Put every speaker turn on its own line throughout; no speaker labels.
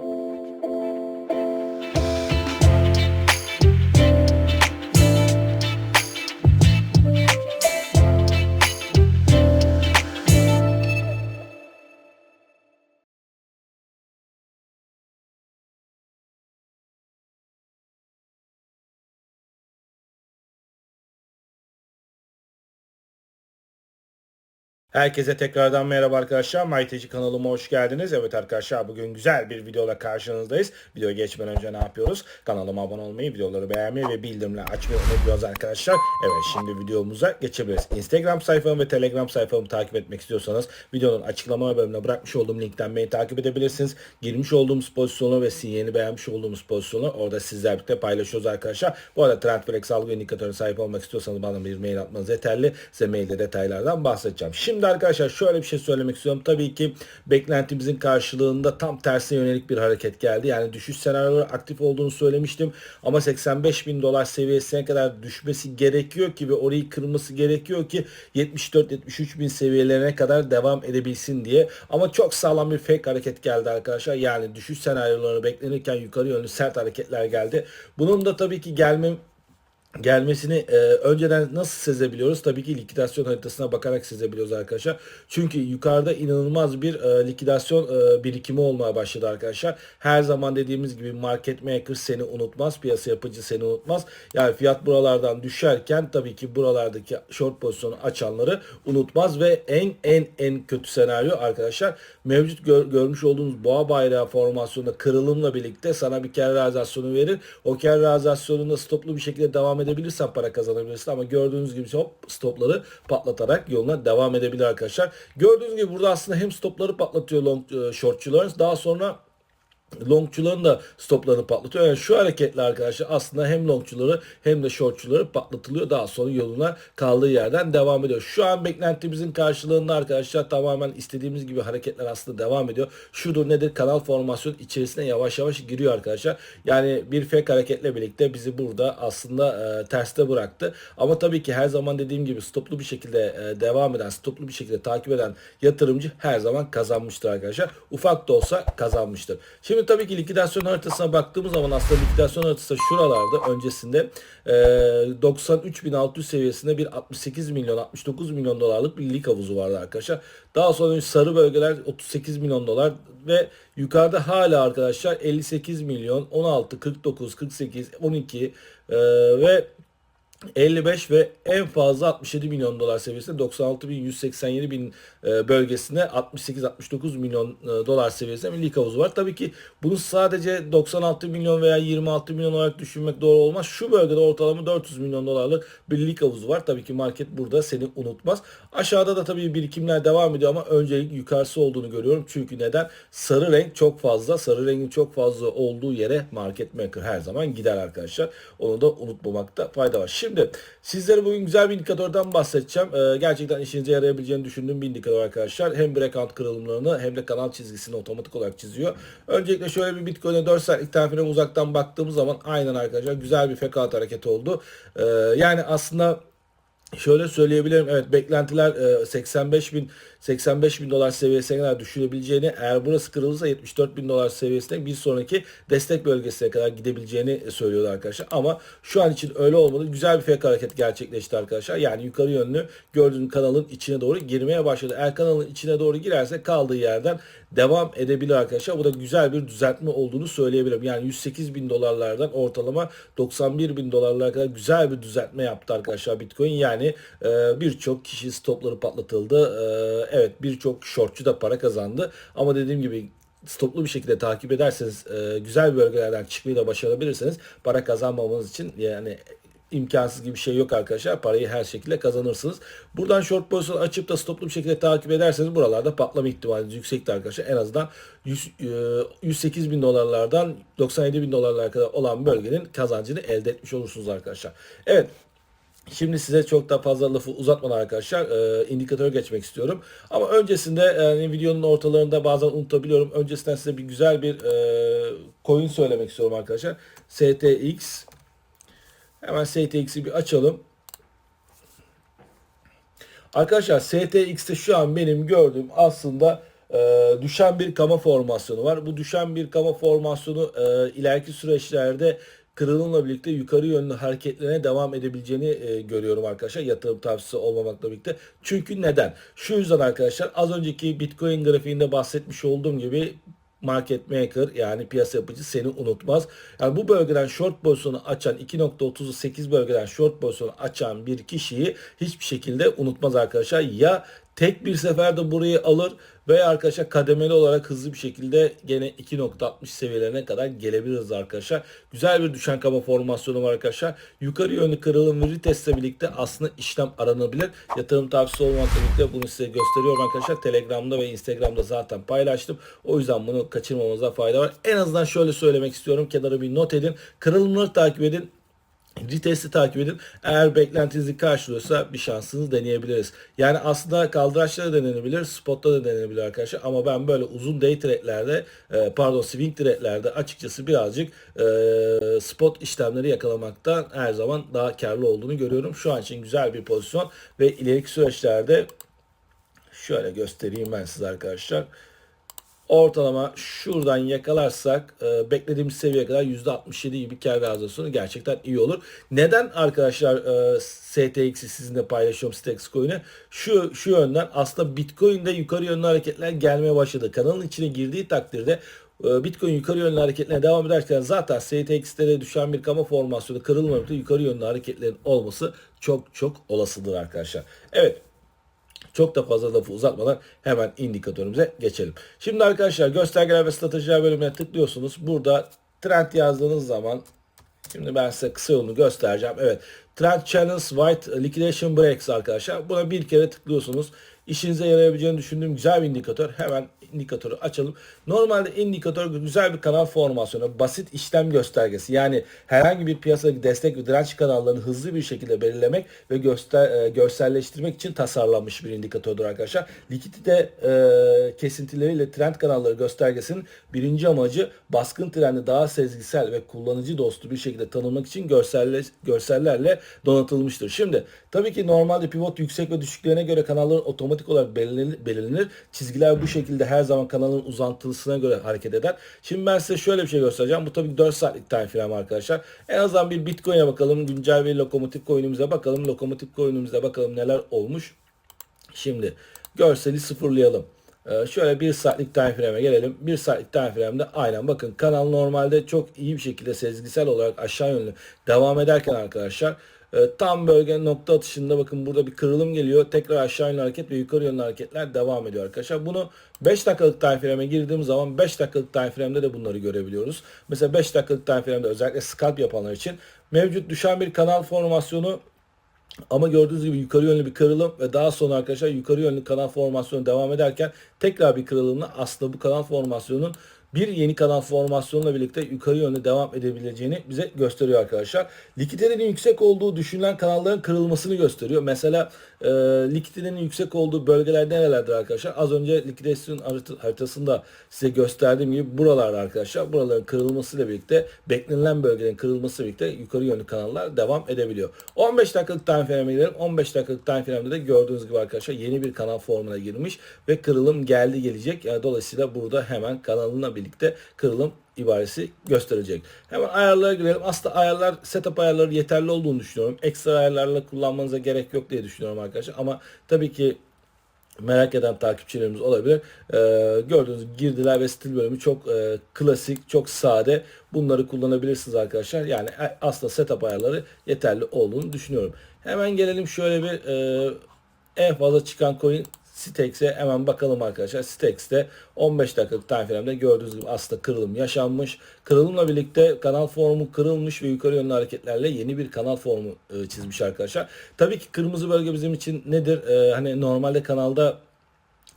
thank you Herkese tekrardan merhaba arkadaşlar. MyTeci kanalıma hoş geldiniz. Evet arkadaşlar bugün güzel bir videoyla karşınızdayız. Videoya geçmeden önce ne yapıyoruz? Kanalıma abone olmayı, videoları beğenmeyi ve bildirimleri açmayı unutmuyoruz arkadaşlar. Evet şimdi videomuza geçebiliriz. Instagram sayfamı ve Telegram sayfamı takip etmek istiyorsanız videonun açıklama bölümüne bırakmış olduğum linkten beni takip edebilirsiniz. Girmiş olduğumuz pozisyonu ve sinyalini beğenmiş olduğumuz pozisyonu orada sizlerle birlikte paylaşıyoruz arkadaşlar. Bu arada Trendflex algı indikatörüne sahip olmak istiyorsanız bana bir mail atmanız yeterli. Size mailde detaylardan bahsedeceğim. Şimdi arkadaşlar şöyle bir şey söylemek istiyorum. Tabii ki beklentimizin karşılığında tam tersine yönelik bir hareket geldi. Yani düşüş senaryoları aktif olduğunu söylemiştim. Ama 85 bin dolar seviyesine kadar düşmesi gerekiyor ki ve orayı kırması gerekiyor ki 74-73 bin seviyelerine kadar devam edebilsin diye. Ama çok sağlam bir fake hareket geldi arkadaşlar. Yani düşüş senaryoları beklenirken yukarı yönlü sert hareketler geldi. Bunun da tabii ki gelmem gelmesini e, önceden nasıl sezebiliyoruz? Tabii ki likidasyon haritasına bakarak sezebiliyoruz arkadaşlar. Çünkü yukarıda inanılmaz bir e, likidasyon e, birikimi olmaya başladı arkadaşlar. Her zaman dediğimiz gibi market maker seni unutmaz. Piyasa yapıcı seni unutmaz. Yani fiyat buralardan düşerken tabii ki buralardaki short pozisyonu açanları unutmaz ve en en en kötü senaryo arkadaşlar mevcut gör, görmüş olduğunuz boğa bayrağı formasyonunda kırılımla birlikte sana bir kar realizasyonu verir. O kar realizasyonunda stoplu bir şekilde devam edebilirsen para kazanabilirsin ama gördüğünüz gibi hop stopları patlatarak yoluna devam edebilir arkadaşlar. Gördüğünüz gibi burada aslında hem stopları patlatıyor long e, shortçuların daha sonra longçuların da stoplarını patlatıyor. Yani şu hareketle arkadaşlar aslında hem longçuları hem de shortçuları patlatılıyor. Daha sonra yoluna kaldığı yerden devam ediyor. Şu an beklentimizin karşılığında arkadaşlar tamamen istediğimiz gibi hareketler aslında devam ediyor. Şudur nedir? Kanal formasyon içerisine yavaş yavaş giriyor arkadaşlar. Yani bir fake hareketle birlikte bizi burada aslında e, terste bıraktı. Ama tabii ki her zaman dediğim gibi stoplu bir şekilde e, devam eden, stoplu bir şekilde takip eden yatırımcı her zaman kazanmıştır arkadaşlar. Ufak da olsa kazanmıştır. Şimdi Şimdi tabii ki likidasyon haritasına baktığımız zaman aslında likidasyon haritası şuralarda öncesinde e, 93.600 seviyesinde bir 68 milyon 69 milyon dolarlık bir lig havuzu vardı arkadaşlar. Daha sonra sarı bölgeler 38 milyon dolar ve yukarıda hala arkadaşlar 58 milyon 16 49 48 12 e, ve 55 ve en fazla 67 milyon dolar seviyesinde 96 bin 187 bin e, bölgesinde 68-69 milyon e, dolar seviyesinde milli havuzu var. Tabii ki bunu sadece 96 milyon veya 26 milyon olarak düşünmek doğru olmaz. Şu bölgede ortalama 400 milyon dolarlık bir lig havuzu var. Tabii ki market burada seni unutmaz. Aşağıda da tabii birikimler devam ediyor ama öncelik yukarısı olduğunu görüyorum. Çünkü neden? Sarı renk çok fazla. Sarı rengin çok fazla olduğu yere market maker her zaman gider arkadaşlar. Onu da unutmamakta fayda var. Şimdi Şimdi sizlere bugün güzel bir indikatörden bahsedeceğim. Ee, gerçekten işinize yarayabileceğini düşündüğüm bir indikatör arkadaşlar. Hem break out kırılımlarını hem de kanal çizgisini otomatik olarak çiziyor. Öncelikle şöyle bir Bitcoin'e 4 saatlik tarifine uzaktan baktığımız zaman aynen arkadaşlar güzel bir fekat hareketi oldu. Ee, yani aslında Şöyle söyleyebilirim evet beklentiler 85 e, bin 85 bin dolar seviyesine kadar düşürebileceğini eğer burası kırılırsa 74 bin dolar seviyesine bir sonraki destek bölgesine kadar gidebileceğini söylüyorlar arkadaşlar. Ama şu an için öyle olmadı. Güzel bir fiyat hareket gerçekleşti arkadaşlar. Yani yukarı yönlü gördüğün kanalın içine doğru girmeye başladı. Eğer kanalın içine doğru girerse kaldığı yerden devam edebilir arkadaşlar. Bu da güzel bir düzeltme olduğunu söyleyebilirim. Yani 108 bin dolarlardan ortalama 91 bin dolarlara kadar güzel bir düzeltme yaptı arkadaşlar Bitcoin. Yani e, birçok kişi stopları patlatıldı. E, evet birçok shortçu da para kazandı. Ama dediğim gibi stoplu bir şekilde takip ederseniz e, güzel bölgelerden çıkmayı da başarabilirseniz para kazanmamanız için yani imkansız gibi bir şey yok arkadaşlar. Parayı her şekilde kazanırsınız. Buradan short pozisyon açıp da stoplu bir şekilde takip ederseniz buralarda patlama ihtimaliniz yüksektir arkadaşlar. En azından 100, 108 e, bin dolarlardan 97 bin dolarlara kadar olan bölgenin kazancını elde etmiş olursunuz arkadaşlar. Evet Şimdi size çok daha fazla lafı uzatmadan arkadaşlar e, indikatör geçmek istiyorum. Ama öncesinde yani videonun ortalarında bazen unutabiliyorum. Öncesinden size bir güzel bir e, coin söylemek istiyorum arkadaşlar. STX. Hemen STX'i bir açalım. Arkadaşlar STX'te şu an benim gördüğüm aslında e, düşen bir kama formasyonu var. Bu düşen bir kama formasyonu e, ileriki süreçlerde kırılımla birlikte yukarı yönlü hareketlerine devam edebileceğini e, görüyorum arkadaşlar. Yatırım tavsiyesi olmamakla birlikte. Çünkü neden? Şu yüzden arkadaşlar az önceki Bitcoin grafiğinde bahsetmiş olduğum gibi market maker yani piyasa yapıcı seni unutmaz. Yani bu bölgeden short pozisyonu açan 2.38 bölgeden short pozisyonu açan bir kişiyi hiçbir şekilde unutmaz arkadaşlar. Ya tek bir seferde burayı alır veya arkadaşlar kademeli olarak hızlı bir şekilde gene 2.60 seviyelerine kadar gelebiliriz arkadaşlar. Güzel bir düşen kaba formasyonu var arkadaşlar. Yukarı yönlü kırılım ve retestle birlikte aslında işlem aranabilir. Yatırım tavsiyesi olmakla birlikte bunu size gösteriyorum arkadaşlar. Telegram'da ve Instagram'da zaten paylaştım. O yüzden bunu kaçırmamıza fayda var. En azından şöyle söylemek istiyorum. Kenara bir not edin. Kırılımları takip edin. Retest'i takip edin. Eğer beklentinizi karşılıyorsa bir şansınız deneyebiliriz. Yani aslında kaldıraçta da denenebilir, spotta da denenebilir arkadaşlar. Ama ben böyle uzun day trade'lerde, e, pardon swing trade'lerde açıkçası birazcık e, spot işlemleri yakalamaktan her zaman daha karlı olduğunu görüyorum. Şu an için güzel bir pozisyon ve ileriki süreçlerde şöyle göstereyim ben size arkadaşlar ortalama şuradan yakalarsak e, beklediğimiz seviyeye kadar %67 gibi kar realizasyonu gerçekten iyi olur. Neden arkadaşlar e, STX'i sizinle paylaşıyorum STX coin'i? Şu, şu yönden aslında Bitcoin'de yukarı yönlü hareketler gelmeye başladı. Kanalın içine girdiği takdirde e, Bitcoin yukarı yönlü hareketlerine devam ederken zaten STX'te de düşen bir kama formasyonu kırılmamakta yukarı yönlü hareketlerin olması çok çok olasıdır arkadaşlar. Evet çok da fazla lafı uzatmadan hemen indikatörümüze geçelim. Şimdi arkadaşlar göstergeler ve stratejiler bölümüne tıklıyorsunuz. Burada trend yazdığınız zaman şimdi ben size kısa yolunu göstereceğim. Evet Trend Challenge White Liquidation Breaks arkadaşlar. Buna bir kere tıklıyorsunuz. İşinize yarayabileceğini düşündüğüm güzel bir indikatör. Hemen indikatörü açalım. Normalde indikatör güzel bir kanal formasyonu, basit işlem göstergesi. Yani herhangi bir piyasadaki destek ve direnç kanallarını hızlı bir şekilde belirlemek ve göster, e, görselleştirmek için tasarlanmış bir indikatördür arkadaşlar. Likidite e, kesintileriyle trend kanalları göstergesinin birinci amacı baskın trendi daha sezgisel ve kullanıcı dostu bir şekilde tanımlamak için görselle, görsellerle donatılmıştır. Şimdi tabii ki normalde pivot yüksek ve düşüklerine göre kanalların otomatik olarak belirlenir. belirlenir. Çizgiler bu şekilde her zaman kanalın uzantısına göre hareket eder. Şimdi ben size şöyle bir şey göstereceğim. Bu tabii 4 saatlik time frame arkadaşlar. En azından bir Bitcoin'e bakalım. Güncel bir lokomotif coin'imize bakalım. Lokomotif coin'imize bakalım neler olmuş. Şimdi görseli sıfırlayalım. Ee, şöyle bir saatlik time frame'e gelelim. Bir saatlik time frame'de aynen bakın kanal normalde çok iyi bir şekilde sezgisel olarak aşağı yönlü devam ederken arkadaşlar e, tam bölgenin nokta atışında bakın burada bir kırılım geliyor. Tekrar aşağı yönlü hareket ve yukarı yönlü hareketler devam ediyor arkadaşlar. Bunu 5 dakikalık time girdiğim zaman 5 dakikalık time de bunları görebiliyoruz. Mesela 5 dakikalık time özellikle scalp yapanlar için mevcut düşen bir kanal formasyonu ama gördüğünüz gibi yukarı yönlü bir kırılım ve daha sonra arkadaşlar yukarı yönlü kanal formasyonu devam ederken tekrar bir kırılımla aslında bu kanal formasyonunun bir yeni kanal formasyonla birlikte yukarı yönlü devam edebileceğini bize gösteriyor arkadaşlar. Likiditenin yüksek olduğu düşünülen kanalların kırılmasını gösteriyor. Mesela e, likiditenin yüksek olduğu bölgeler nerelerdir arkadaşlar? Az önce likidasyon haritasında size gösterdiğim gibi buralarda arkadaşlar. Buraların kırılmasıyla birlikte beklenilen bölgelerin kırılmasıyla birlikte yukarı yönlü kanallar devam edebiliyor. 15 dakikalık time frame'e gidelim. 15 dakikalık time frame'de de gördüğünüz gibi arkadaşlar yeni bir kanal formuna girmiş ve kırılım geldi gelecek. Yani dolayısıyla burada hemen kanalına birlikte kırılım ibaresi gösterecek. Hemen ayarlara girelim. Aslında ayarlar, setup ayarları yeterli olduğunu düşünüyorum. Ekstra ayarlarla kullanmanıza gerek yok diye düşünüyorum arkadaşlar. Ama tabii ki merak eden takipçilerimiz olabilir. Ee, gördüğünüz girdiler ve stil bölümü çok e, klasik, çok sade. Bunları kullanabilirsiniz arkadaşlar. Yani aslında setup ayarları yeterli olduğunu düşünüyorum. Hemen gelelim şöyle bir e, en fazla çıkan coin Stex'e hemen bakalım arkadaşlar. Stex'te 15 dakikalık time frame'de gördüğünüz gibi aslında kırılım yaşanmış. Kırılımla birlikte kanal formu kırılmış ve yukarı yönlü hareketlerle yeni bir kanal formu e, çizmiş arkadaşlar. Tabii ki kırmızı bölge bizim için nedir? E, hani normalde kanalda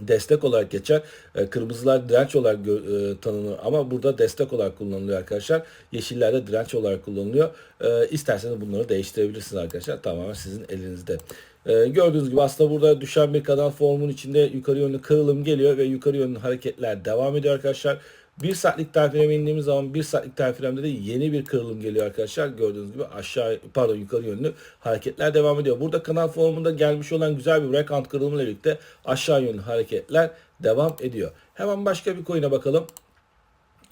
destek olarak geçer. E, kırmızılar direnç olarak e, tanınır ama burada destek olarak kullanılıyor arkadaşlar. Yeşillerde direnç olarak kullanılıyor. E, isterseniz bunları değiştirebilirsiniz arkadaşlar. Tamamen sizin elinizde. E, gördüğünüz gibi aslında burada düşen bir kanal formun içinde yukarı yönlü kırılım geliyor ve yukarı yönlü hareketler devam ediyor arkadaşlar. Bir saatlik time indiğimiz zaman bir saatlik time de yeni bir kırılım geliyor arkadaşlar. Gördüğünüz gibi aşağı pardon yukarı yönlü hareketler devam ediyor. Burada kanal formunda gelmiş olan güzel bir breakout kırılımıyla birlikte aşağı yönlü hareketler devam ediyor. Hemen başka bir coin'e bakalım.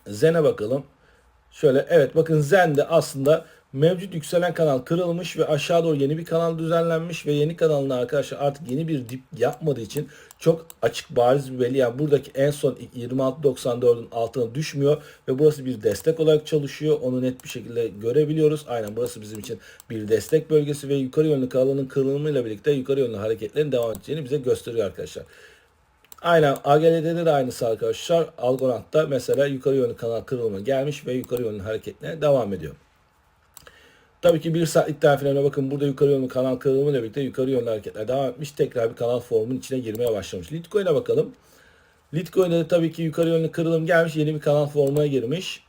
Zen'e bakalım. Şöyle evet bakın Zen'de aslında mevcut yükselen kanal kırılmış ve aşağı doğru yeni bir kanal düzenlenmiş ve yeni kanalına arkadaşlar artık yeni bir dip yapmadığı için çok açık bariz bir belli. Yani buradaki en son 26.94'ün altına düşmüyor ve burası bir destek olarak çalışıyor. Onu net bir şekilde görebiliyoruz. Aynen burası bizim için bir destek bölgesi ve yukarı yönlü kanalın kırılımıyla birlikte yukarı yönlü hareketlerin devam edeceğini bize gösteriyor arkadaşlar. Aynen AGL'de de aynısı arkadaşlar. Algorand'da mesela yukarı yönlü kanal kırılımı gelmiş ve yukarı yönlü hareketine devam ediyor. Tabii ki bir saatlik tariflerine bakın burada yukarı yönlü kanal kırılımı ile birlikte yukarı yönlü hareketler devam etmiş. Tekrar bir kanal formunun içine girmeye başlamış. Litecoin'e bakalım. Litecoin'de de tabii ki yukarı yönlü kırılım gelmiş. Yeni bir kanal formuna girmiş.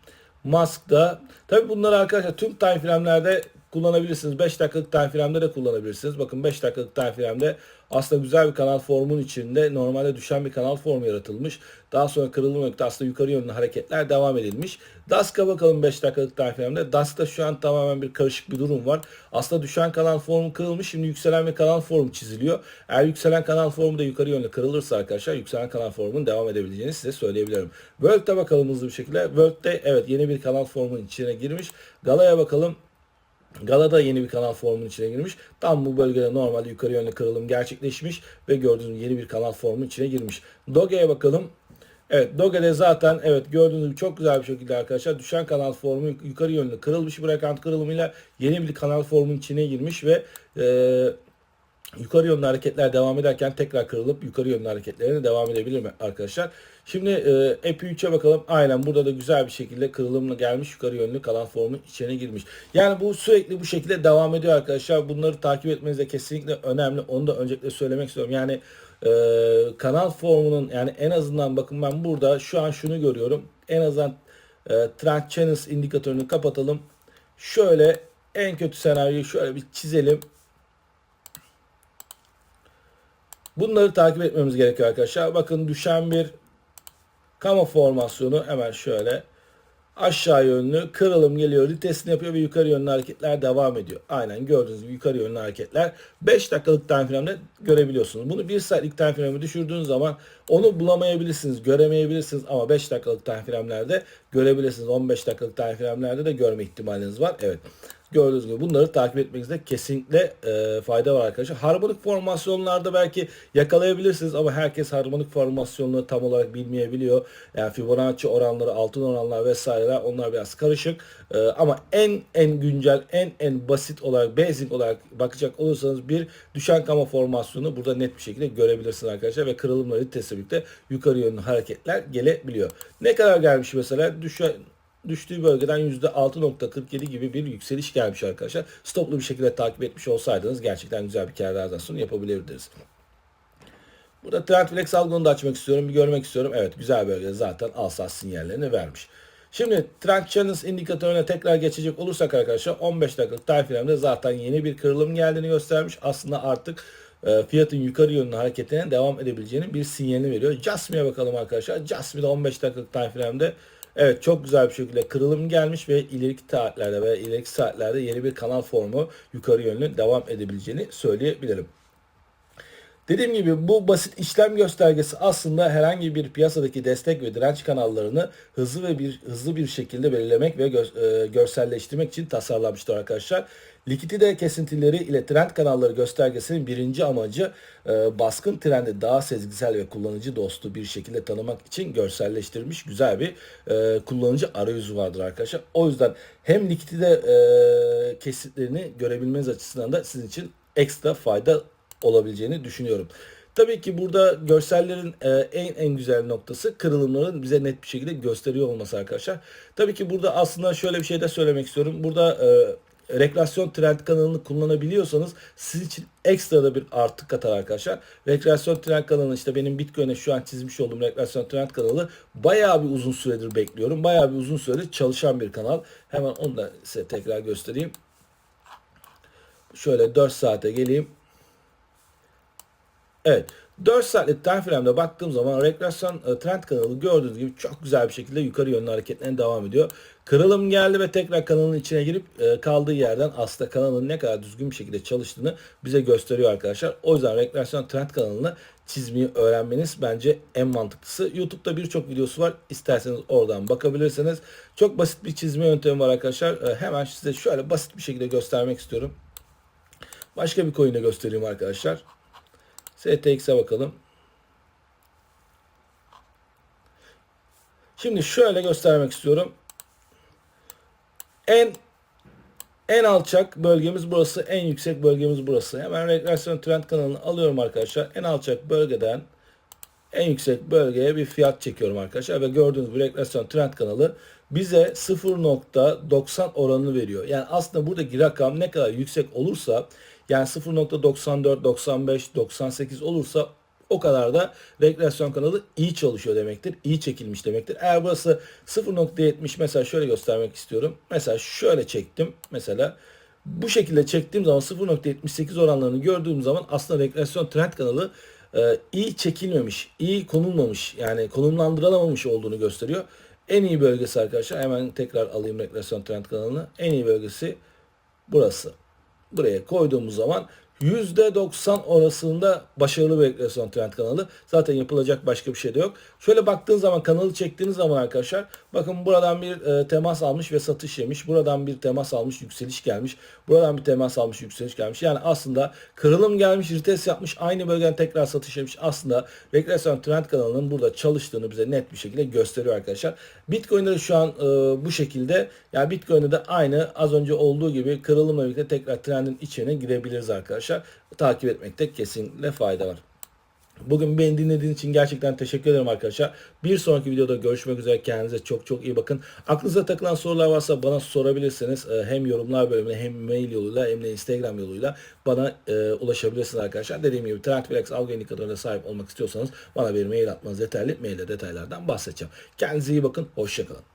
Musk'da. Tabii bunları arkadaşlar tüm time frame'lerde kullanabilirsiniz. 5 dakikalık time frame'de de kullanabilirsiniz. Bakın 5 dakikalık time frame'de aslında güzel bir kanal formun içinde normalde düşen bir kanal formu yaratılmış. Daha sonra kırılım nokta aslında yukarı yönlü hareketler devam edilmiş. Dask'a bakalım 5 dakikalık time frame'de. Dask'ta şu an tamamen bir karışık bir durum var. Aslında düşen kanal formu kırılmış. Şimdi yükselen bir kanal formu çiziliyor. Eğer yükselen kanal formu da yukarı yönlü kırılırsa arkadaşlar yükselen kanal formunun devam edebileceğini size söyleyebilirim. World'de bakalım hızlı bir şekilde. World'de evet yeni bir kanal formunun içine girmiş. Gala'ya bakalım. Galada yeni bir kanal formunun içine girmiş. Tam bu bölgede normalde yukarı yönlü kırılım gerçekleşmiş ve gördüğünüz yeni bir kanal formunun içine girmiş. Doge'ye bakalım. Evet Doge'de zaten evet gördüğünüz gibi çok güzel bir şekilde arkadaşlar düşen kanal formu yukarı yönlü kırılmış bir rakant kırılımıyla yeni bir kanal formunun içine girmiş ve e, yukarı yönlü hareketler devam ederken tekrar kırılıp yukarı yönlü hareketlerine devam edebilir mi arkadaşlar? Şimdi e, EPI 3'e bakalım. Aynen burada da güzel bir şekilde kırılımla gelmiş yukarı yönlü kalan formun içine girmiş. Yani bu sürekli bu şekilde devam ediyor arkadaşlar. Bunları takip etmeniz de kesinlikle önemli. Onu da öncelikle söylemek istiyorum. Yani e, kanal formunun yani en azından bakın ben burada şu an şunu görüyorum. En azından e, trend channels indikatörünü kapatalım. Şöyle en kötü senaryoyu şöyle bir çizelim. Bunları takip etmemiz gerekiyor arkadaşlar. Bakın düşen bir Kama formasyonu hemen şöyle aşağı yönlü kırılım geliyor. Ritesini yapıyor ve yukarı yönlü hareketler devam ediyor. Aynen gördüğünüz gibi yukarı yönlü hareketler 5 dakikalık time frame'de görebiliyorsunuz. Bunu 1 saatlik time frame'e düşürdüğünüz zaman onu bulamayabilirsiniz, göremeyebilirsiniz ama 5 dakikalık time frame'lerde görebilirsiniz. 15 dakikalık time frame'lerde de görme ihtimaliniz var. Evet. Gördüğünüz gibi bunları takip etmenizde kesinlikle e, fayda var arkadaşlar. Harmonik formasyonlarda belki yakalayabilirsiniz ama herkes harmonik formasyonları tam olarak bilmeyebiliyor. Yani Fibonacci oranları, altın oranlar vesaireler onlar biraz karışık. E, ama en en güncel, en en basit olarak, basic olarak bakacak olursanız bir düşen kama formasyonu burada net bir şekilde görebilirsiniz arkadaşlar ve kırılımları ritesi birlikte yukarı yönlü hareketler gelebiliyor. Ne kadar gelmiş mesela düşen düştüğü bölgeden %6.47 gibi bir yükseliş gelmiş arkadaşlar. Stoplu bir şekilde takip etmiş olsaydınız gerçekten güzel bir kar realizasyonu yapabilirdiniz. Burada Trendflex algını da açmak istiyorum. Bir görmek istiyorum. Evet güzel bölgede zaten alsat sinyallerini vermiş. Şimdi Trend Challenge indikatörüne tekrar geçecek olursak arkadaşlar 15 dakikalık time zaten yeni bir kırılım geldiğini göstermiş. Aslında artık e, fiyatın yukarı yönlü hareketine devam edebileceğinin bir sinyalini veriyor. Jasmine'e bakalım arkadaşlar. Jasmine 15 dakikalık time Evet çok güzel bir şekilde kırılım gelmiş ve ileriki saatlerde ve ileriki saatlerde yeni bir kanal formu yukarı yönlü devam edebileceğini söyleyebilirim. Dediğim gibi bu basit işlem göstergesi aslında herhangi bir piyasadaki destek ve direnç kanallarını hızlı ve bir hızlı bir şekilde belirlemek ve gö e, görselleştirmek için tasarlanmıştır arkadaşlar. Likidite kesintileri ile trend kanalları göstergesinin birinci amacı e, baskın trendi daha sezgisel ve kullanıcı dostu bir şekilde tanımak için görselleştirilmiş güzel bir e, kullanıcı arayüzü vardır arkadaşlar. O yüzden hem likidite e, kesitlerini görebilmeniz açısından da sizin için ekstra fayda olabileceğini düşünüyorum. Tabii ki burada görsellerin e, en en güzel noktası kırılımların bize net bir şekilde gösteriyor olması arkadaşlar. Tabii ki burada aslında şöyle bir şey de söylemek istiyorum. Burada e, rekreasyon trend kanalını kullanabiliyorsanız sizin için ekstra da bir artı katar arkadaşlar. Rekreasyon trend kanalı işte benim Bitcoin'e şu an çizmiş olduğum rekreasyon trend kanalı bayağı bir uzun süredir bekliyorum. Bayağı bir uzun süredir çalışan bir kanal. Hemen onu da size tekrar göstereyim. Şöyle 4 saate geleyim. Evet. 4 saatlik time frame'de baktığım zaman regresyon e, trend kanalı gördüğünüz gibi çok güzel bir şekilde yukarı yönlü hareketlerine devam ediyor. Kırılım geldi ve tekrar kanalın içine girip e, kaldığı yerden aslında kanalın ne kadar düzgün bir şekilde çalıştığını bize gösteriyor arkadaşlar. O yüzden regresyon trend kanalını çizmeyi öğrenmeniz bence en mantıklısı. YouTube'da birçok videosu var. İsterseniz oradan bakabilirsiniz. Çok basit bir çizme yöntemi var arkadaşlar. Ee, hemen size şöyle basit bir şekilde göstermek istiyorum. Başka bir coin'e göstereyim arkadaşlar. STX'e bakalım. Şimdi şöyle göstermek istiyorum. En en alçak bölgemiz burası, en yüksek bölgemiz burası. Hemen regresyon trend kanalını alıyorum arkadaşlar. En alçak bölgeden en yüksek bölgeye bir fiyat çekiyorum arkadaşlar ve gördüğünüz bu regresyon trend kanalı bize 0.90 oranını veriyor. Yani aslında buradaki rakam ne kadar yüksek olursa yani 0.94, 95, 98 olursa o kadar da regresyon kanalı iyi çalışıyor demektir. iyi çekilmiş demektir. Eğer burası 0.70 mesela şöyle göstermek istiyorum. Mesela şöyle çektim. Mesela bu şekilde çektiğim zaman 0.78 oranlarını gördüğüm zaman aslında regresyon trend kanalı e, iyi çekilmemiş, iyi konulmamış yani konumlandırılamamış olduğunu gösteriyor. En iyi bölgesi arkadaşlar hemen tekrar alayım regresyon trend kanalını. En iyi bölgesi burası. Buraya koyduğumuz zaman %90 olasılığında başarılı bir regresyon trend kanalı. Zaten yapılacak başka bir şey de yok. Şöyle baktığın zaman kanalı çektiğiniz zaman arkadaşlar bakın buradan bir e, temas almış ve satış yemiş. Buradan bir temas almış yükseliş gelmiş. Buradan bir temas almış yükseliş gelmiş. Yani aslında kırılım gelmiş retest yapmış. Aynı bölgeden tekrar satış yemiş. Aslında regresyon trend kanalının burada çalıştığını bize net bir şekilde gösteriyor arkadaşlar. Bitcoin'de de şu an e, bu şekilde. Yani Bitcoin'de de aynı az önce olduğu gibi kırılımla birlikte tekrar trendin içine girebiliriz arkadaşlar. Takip etmekte kesinlikle fayda var. Bugün beni dinlediğiniz için gerçekten teşekkür ederim arkadaşlar. Bir sonraki videoda görüşmek üzere. Kendinize çok çok iyi bakın. Aklınıza takılan sorular varsa bana sorabilirsiniz. Ee, Hem yorumlar bölümüne hem mail yoluyla hem de Instagram yoluyla bana e, ulaşabilirsiniz arkadaşlar. Dediğim gibi Trendflex algı indikatörüne sahip olmak istiyorsanız bana bir mail atmanız yeterli. Mailde detaylardan bahsedeceğim. Kendinize iyi bakın. Hoşçakalın.